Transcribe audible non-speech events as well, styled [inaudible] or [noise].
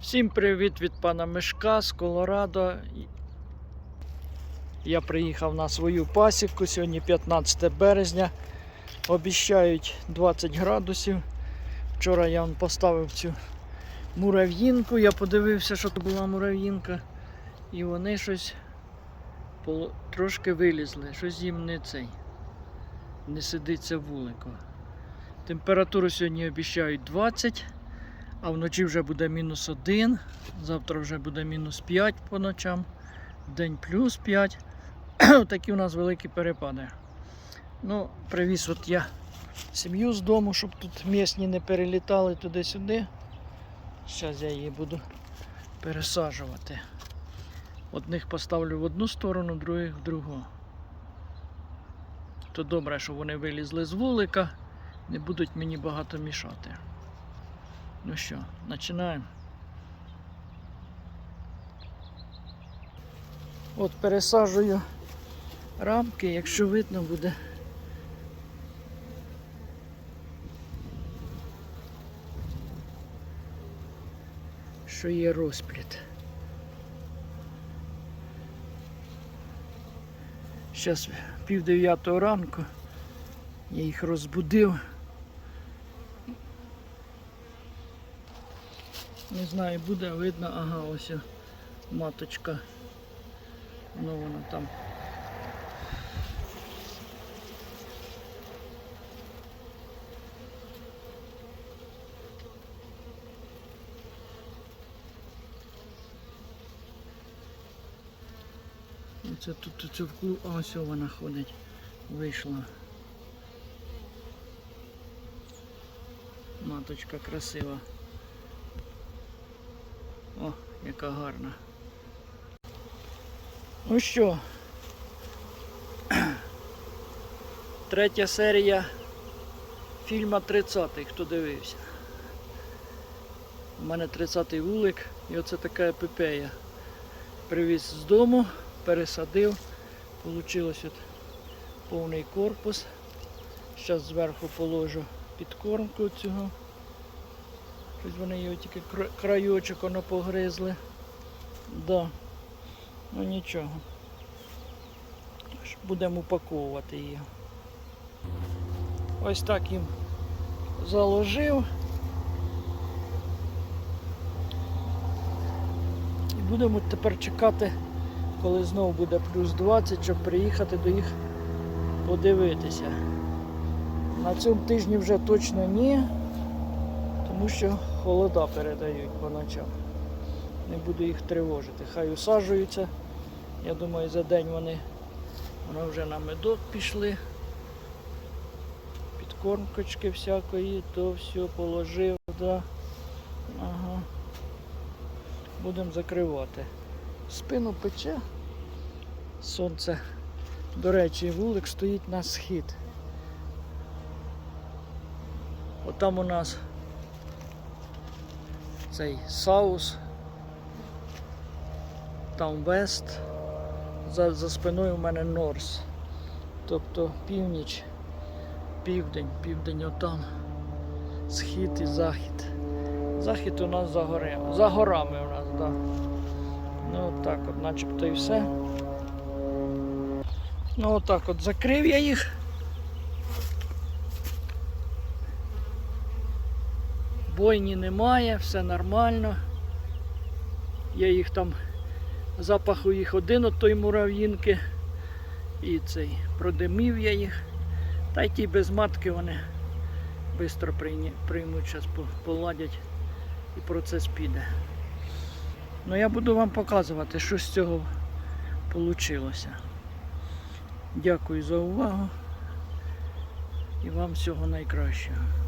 Всім привіт від пана Мишка з Колорадо. Я приїхав на свою пасіку. Сьогодні 15 березня. Обіщають 20 градусів. Вчора я поставив цю мурав'їнку. Я подивився, що це була мурав'їнка. І вони щось трошки вилізли. Щось їм не цей. Не сидиться вулико. Температуру сьогодні обіщають 20. А вночі вже буде мінус 1, завтра вже буде мінус 5 по ночам, день плюс 5. [clears throat] Такі у нас великі перепади. Ну, привіз от я сім'ю з дому, щоб тут місні не перелітали туди-сюди. Зараз я її буду пересаджувати. Одних поставлю в одну сторону, других в другу. То добре, що вони вилізли з вулика, не будуть мені багато мішати. Ну що, починаємо. От пересаджую рамки, якщо видно буде. Що є розпліт. Зараз пів дев'ятого ранку я їх розбудив. Не знаю, буде видно, ага, ось маточка. Ну вона там. Оце тут у цівку, а ось вона ходить. Вийшла. Маточка красива. Яка гарна. Ну що, третя серія фільма 30-й, хто дивився. У мене 30-й вулик і оце така епопея. Привіз з дому, пересадив, от повний корпус. Зараз зверху положу підкормку цього. Щось вони його тільки кра- краючок воно погризли. Да. Ну нічого. Будемо упаковувати її. Ось так їм заложив. І будемо тепер чекати, коли знову буде плюс 20, щоб приїхати до їх подивитися. На цьому тижні вже точно ні тому що холода передають по ночам. Не буду їх тривожити. Хай усаджуються. Я думаю, за день вони, вони вже на медок пішли. Підкормкочки всякої, то все положив, да. Ага. Будемо закривати. Спину пече. Сонце. До речі, вулик стоїть на схід. Отам у нас цей Саус, там Вест, за, за спиною у мене Норс. Тобто північ, південь, південь отам, схід і захід. Захід у нас за горами, за горами у нас, так. Да. Ну от так от, начебто і все. Ну отак от закрив я їх. Бойні немає, все нормально. Я їх там, запах у їх один от той мурав'їнки. І цей продимів я їх. Та й ті без матки вони швидко приймуть, зараз поладять і процес піде. Ну я буду вам показувати, що з цього вийшло. Дякую за увагу і вам всього найкращого.